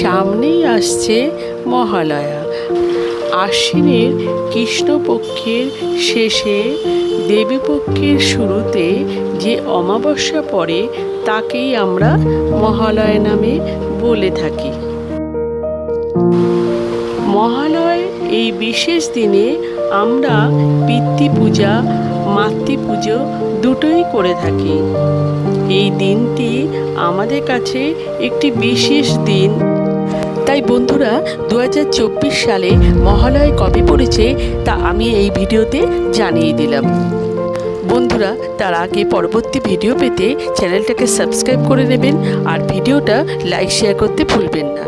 সামনেই আসছে মহালয়া। আশ্বিনের কৃষ্ণপক্ষের শেষে দেবীপক্ষের শুরুতে যে অমাবস্যা পড়ে, তাকেই আমরা মহালয়া নামে বলে থাকি। মহালয় এই বিশেষ দিনে আমরা পিতৃ পূজা মাতৃ পুজো দুটোই করে থাকি। এই দিনটি আমাদের কাছে একটি বিশেষ দিন। তাই বন্ধুরা দু হাজার চব্বিশ সালে মহালয় কবে পড়েছে, তা আমি এই ভিডিওতে জানিয়ে দিলাম। বন্ধুরা, তার আগে পরবর্তী ভিডিও পেতে চ্যানেলটাকে সাবস্ক্রাইব করে নেবেন আর ভিডিওটা লাইক, শেয়ার করতে ভুলবেন না।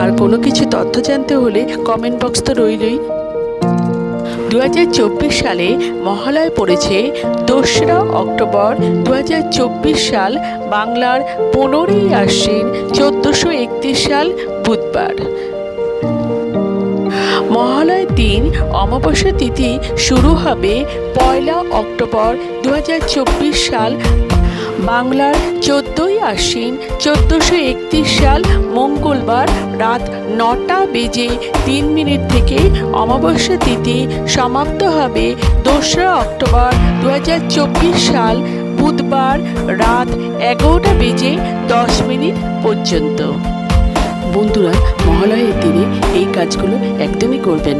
আর কোনো কিছু তথ্য জানতে হলে কমেন্ট বক্স তো রইলই। দু হাজার চব্বিশ সালে মহালয় পড়েছে দোসরা অক্টোবর দু হাজার চব্বিশ সাল বাংলার পনেরোই আশ্বিন চোদ্দোশো সাল বুধবার। মহালয় দিন অমাবস্যা তিথি শুরু হবে পয়লা অক্টোবর দু হাজার চব্বিশ সাল বাংলার চোদ্দোই আশ্বিন চোদ্দোশো একত্রিশ সাল মঙ্গলবার রাত নটা বেজে তিন মিনিট থেকে অমাবস্যা তিথি সমাপ্ত হবে দোসরা অক্টোবর দু হাজার চব্বিশ সাল বুধবার রাত এগারোটা বেজে দশ মিনিট পর্যন্ত বন্ধুরা, মহালয়ের দিনে এই কাজগুলো একদমই করবেন।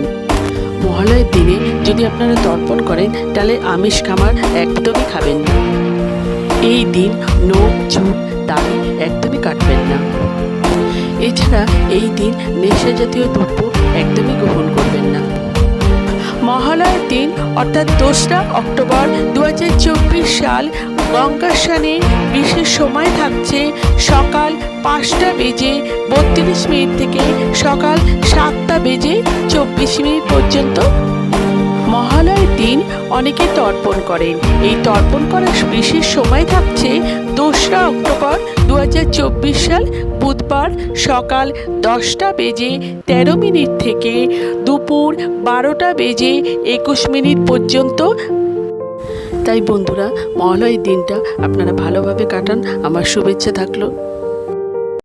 মহালয়ের দিনে যদি আপনারা তর্পণ করেন, তাহলে আমিষ খামার একদমই খাবেন না এই দিন নখ চুল দাবি একদমই কাটবেন না। এছাড়া এই দিন নেশা জাতীয় দ্রব্য একদমই গ্রহণ করবেন না। মহালয়ার দিন, অর্থাৎ দোসরা অক্টোবর দু হাজার চব্বিশ সাল গঙ্গা স্নানে বিশেষ সময় থাকছে সকাল পাঁচটা বেজে বত্রিশ মিনিট থেকে সকাল সাতটা বেজে চব্বিশ মিনিট পর্যন্ত। মহালয়ের দিন অনেকে তর্পণ করেন। এই তর্পণ করার বিশেষ সময় থাকছে দোসরা অক্টোবর দু হাজার চব্বিশ সাল বুধবার সকাল দশটা বেজে তেরো মিনিট থেকে দুপুর বারোটা বেজে একুশ মিনিট পর্যন্ত। তাই বন্ধুরা, মহালয়ের দিনটা আপনারা ভালোভাবে কাটান। আমার শুভেচ্ছা থাকল।